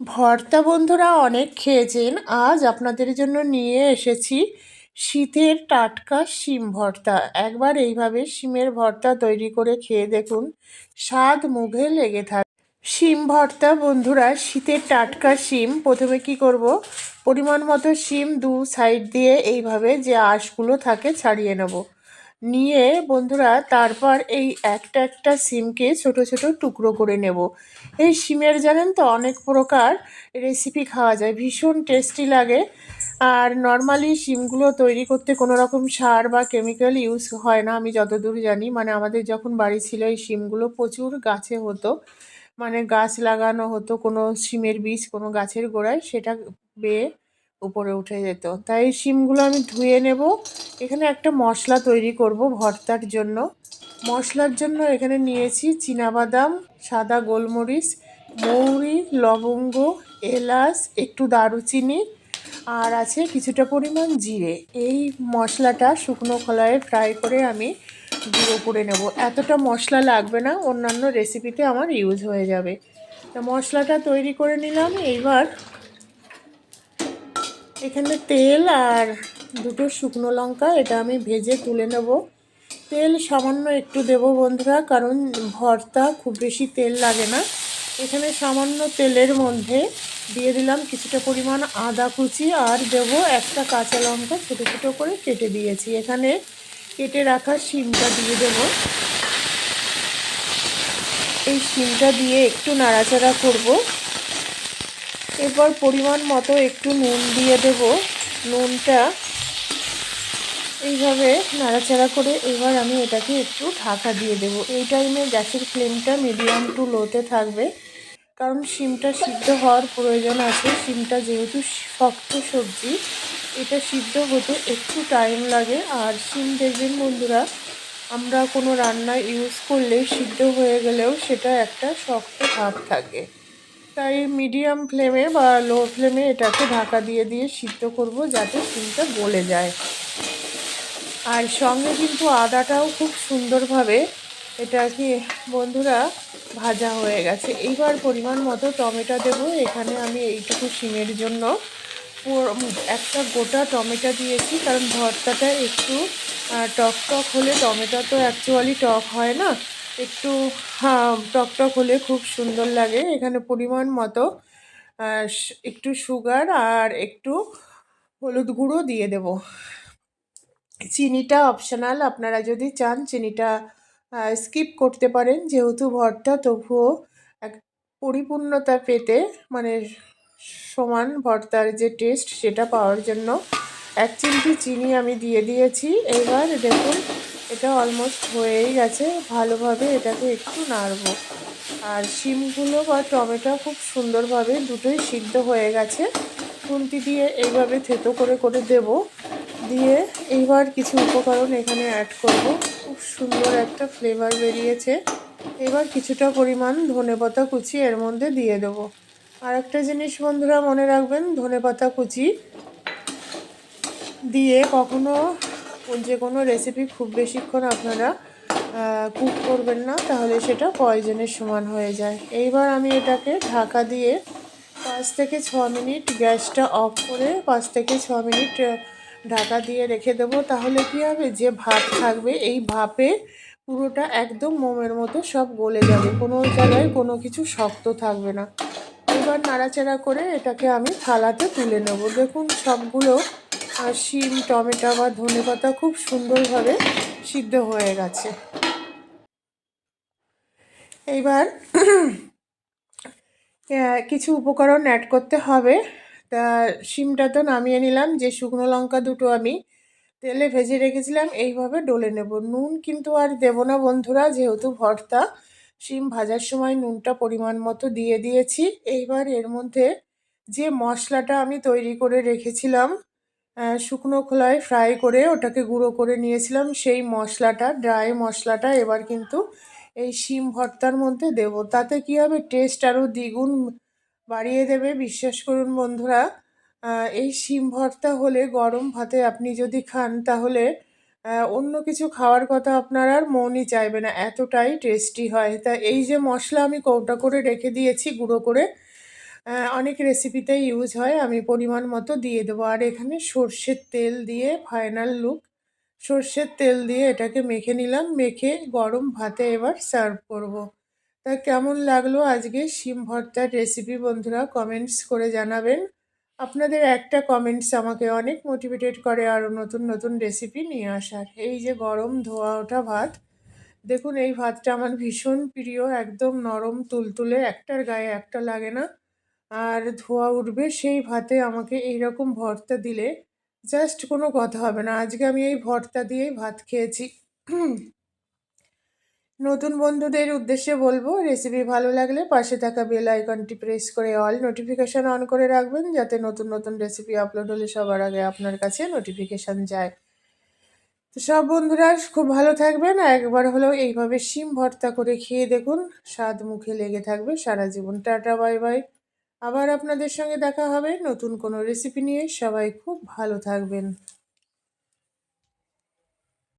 ভর্তা বন্ধুরা অনেক খেয়েছেন। আজ আপনাদের জন্য নিয়ে এসেছি শীতের টাটকা শিম ভর্তা। একবার এইভাবে শিমের ভর্তা তৈরি করে খেয়ে দেখুন, স্বাদ মুখে লেগে থাকে। শিম ভর্তা বন্ধুরা, শীতের টাটকা শিম। প্রথমে কি করব? পরিমাণ মতো শিম দু সাইড দিয়ে এইভাবে যে আঁশগুলো থাকে ছাড়িয়ে নেব। নিয়ে বন্ধুরা তারপর এই একটা একটা সিমকে ছোট ছোট টুকরো করে নেব। এই সিমের জানেন তো অনেক প্রকার রেসিপি খাওয়া যায়, ভীষণ টেস্টি লাগে। আর নর্মালি সিমগুলো তৈরি করতে কোনো রকম সার বা কেমিক্যাল ইউজ হয় না, আমি যতদূর জানি। মানে আমাদের যখন বাড়ি ছিল এই সিমগুলো প্রচুর গাছে হতো। মানে গাছ লাগানো হতো কোনো সিমের বীজ কোনো গাছের গোড়ায়, সেটা বেয়ে উপরে উঠে যেত। তাই এই শিমগুলো আমি ধুয়ে নেব। এখানে একটা মশলা তৈরি করব ভর্তার জন্য। মশলার জন্য এখানে নিয়েছি বাদাম সাদা গোলমরিচ, মৌরি, লবঙ্গ, এলাচ, একটু দারুচিনি আর আছে কিছুটা পরিমাণ জিরে। এই মশলাটা শুকনো কলায় ফ্রাই করে আমি গুঁড়ো করে নেব। এতটা মশলা লাগবে না, অন্যান্য রেসিপিতে আমার ইউজ হয়ে যাবে। তা মশলাটা তৈরি করে নিলাম। এইবার এখানে তেল আর দুটো শুকনো লঙ্কা, এটা আমি ভেজে তুলে নেব। তেল সামান্য একটু দেব বন্ধুরা, কারণ ভর্তা খুব বেশি তেল লাগে না। এখানে সামান্য তেলের মধ্যে দিয়ে দিলাম কিছুটা পরিমাণ আদা কুচি, আর দেব একটা কাঁচা লঙ্কা ছোটো ছোটো করে কেটে দিয়েছি। এখানে কেটে রাখা শিমটা দিয়ে দেব। এই শিমটা দিয়ে একটু নাড়াচাড়া করব। এরপর পরিমাণ মতো একটু নুন দিয়ে দেব। নুনটা এইভাবে নাড়াচাড়া করে এবার আমি এটাকে একটু ঢাকা দিয়ে দেব। এই টাইমে গ্যাসের ফ্লেমটা মিডিয়াম টু লোতে থাকবে। কারণ শিমটা সিদ্ধ হওয়ার প্রয়োজন আছে। শিমটা যেহেতু শক্ত সবজি, এটা সিদ্ধ হতে একটু টাইম লাগে। আর শিম দেখবেন বন্ধুরা, আমরা কোনো রান্না ইউজ করলে সিদ্ধ হয়ে গেলেও সেটা একটা শক্ত ভাব থাকে। তাই মিডিয়াম ফ্লেমে বা লো ফ্লেমে এটাকে ঢাকা দিয়ে দিয়ে সিদ্ধ করব যাতে শিমটা গলে যায়। আর সঙ্গে কিন্তু আদাটাও খুব সুন্দরভাবে এটা কি বন্ধুরা, ভাজা হয়ে গেছে। এইবার পরিমাণ মতো টমেটো দেব। এখানে আমি এইটুকু শিমের জন্য একটা গোটা টমেটো দিয়েছি। কারণ ভর্তাটা একটু টক টক হলে টমেটো তো অ্যাকচুয়ালি টক হয় না। একটু টক টক হলে খুব সুন্দর লাগে, এখানে পরিমাণ মতো একটু সুগার আর একটু হলুদ গুঁড়ো দিয়ে দেব। চিনিটা অপশনাল আপনারা যদি চান চিনিটা স্কিপ করতে পারেন, যেহেতু ভর্তা, তবুও এক পরিপূর্ণতা পেতে মানে সমান ভর্তার যে টেস্ট সেটা পাওয়ার জন্য, এক চিমটি চিনি আমি দিয়ে দিয়েছি। এবার দেখুন এটা অলমোস্ট হয়েই গেছে। ভালোভাবে এটাকে একটু নাড়বো। আর শিমগুলো বা টমেটো খুব সুন্দরভাবে দুটোই সিদ্ধ হয়ে গেছে। খুন্তি দিয়ে এইভাবে থেতো করে করে দেব। দিয়ে এইবার কিছু উপকরণ এখানে অ্যাড করব। খুব সুন্দর একটা ফ্লেভার বেরিয়েছে। এবার কিছুটা পরিমাণ ধনে পাতা কুচি এর মধ্যে দিয়ে দেব। আর একটা জিনিস বন্ধুরা মনে রাখবেন, ধনে পাতা কুচি দিয়ে কখনো যে কোনো রেসিপি খুব বেশিক্ষণ আপনারা কুক করবেন না, তাহলে সেটা পয়জনের সমান হয়ে যায়। এইবার আমি এটাকে ঢাকা দিয়ে পাঁচ থেকে ছ মিনিট গ্যাসটা অফ করে পাঁচ থেকে ছ মিনিট ঢাকা দিয়ে রেখে দেবো। তাহলে কী হবে? যে ভাত থাকবে, এই ভাপে পুরোটা একদম মোমের মতো সব গলে যাবে। কোনো জায়গায় কোনো কিছু শক্ত থাকবে না। এবার নাড়াচাড়া করে এটাকে আমি থালাতে তুলে নেব। দেখুন, সবগুলো শিম, টমেটো বা ধনে পাতা খুব সুন্দরভাবে সিদ্ধ হয়ে গেছে। এইবার কিছু উপকরণ অ্যাড করতে হবে। তা শিমটা তো নামিয়ে নিলাম, যে শুকনো লঙ্কা দুটো আমি তেলে ভেজে রেখেছিলাম, এইভাবে ডলে নেব। নুন কিন্তু আর দেব না বন্ধুরা, যেহেতু ভর্তা, শিম ভাজার সময় নুনটা পরিমাণ মতো দিয়ে দিয়েছি। এইবার এর মধ্যে যে মশলাটা আমি তৈরি করে রেখেছিলাম শুকনো খোলায় ফ্রাই করে ওটাকে গুঁড়ো করে নিয়েছিলাম। সেই মশলাটা ড্রাই মশলাটা এবার কিন্তু এই শিম ভর্তার মধ্যে দেব। তাতে কী হবে? টেস্ট আরও দ্বিগুণ বাড়িয়ে দেবে। বিশ্বাস করুন বন্ধুরা এই শিম ভর্তা হলে গরম ভাতে আপনি যদি খান তাহলে অন্য কিছু খাওয়ার কথা আপনার আর মনই চাইবে না। এতটাই টেস্টি হয়। তা এই যে মশলা আমি কৌটা করে রেখে দিয়েছি, গুঁড়ো করে অনেক রেসিপিতে ইউজ হয়, আমি পরিমাণ মতো দিয়ে দেবো। আর এখানে সর্ষের তেল দিয়ে ফাইনাল লুক সর্ষের তেল দিয়ে এটাকে মেখে নিলাম, মেখে গরম ভাতে এবার সার্ভ করব। তা কেমন লাগল আজকে শিম ভর্তার রেসিপি বন্ধুরা কমেন্টস করে জানাবেন। আপনাদের একটা কমেন্টস আমাকে অনেক মোটিভেটেড করে আরও নতুন নতুন রেসিপি নিয়ে আসার। এই যে গরম ধোয়া ওঠা ভাত, দেখুন এই ভাতটা আমার ভীষণ প্রিয়, একদম নরম, তুলতুলে, একটার গায়ে একটা লাগে না। আর ধোয়া উঠবে সেই ভাতে আমাকে এই রকম ভর্তা দিলে জাস্ট কোনো কথা হবে না। আজকে আমি এই ভর্তা দিয়েই ভাত খেয়েছি। নতুন বন্ধুদের উদ্দেশ্যে বলব রেসিপি ভালো লাগলে পাশে থাকা বেল আইকনটি প্রেস করে অল নোটিফিকেশান অন করে রাখবেন, যাতে নতুন নতুন রেসিপি আপলোড হলে সবার আগে আপনার কাছে নোটিফিকেশান যায়। তো সব বন্ধুরা, খুব ভালো থাকবেন। একবার হলেও এইভাবে শিম ভর্তা করে খেয়ে দেখুন, স্বাদ মুখে লেগে থাকবে। সারা জীবন, টাটা, বাই বাই। আবার আপনাদের সঙ্গে দেখা হবে নতুন কোনো রেসিপি নিয়ে। সবাই খুব ভালো থাকবেন।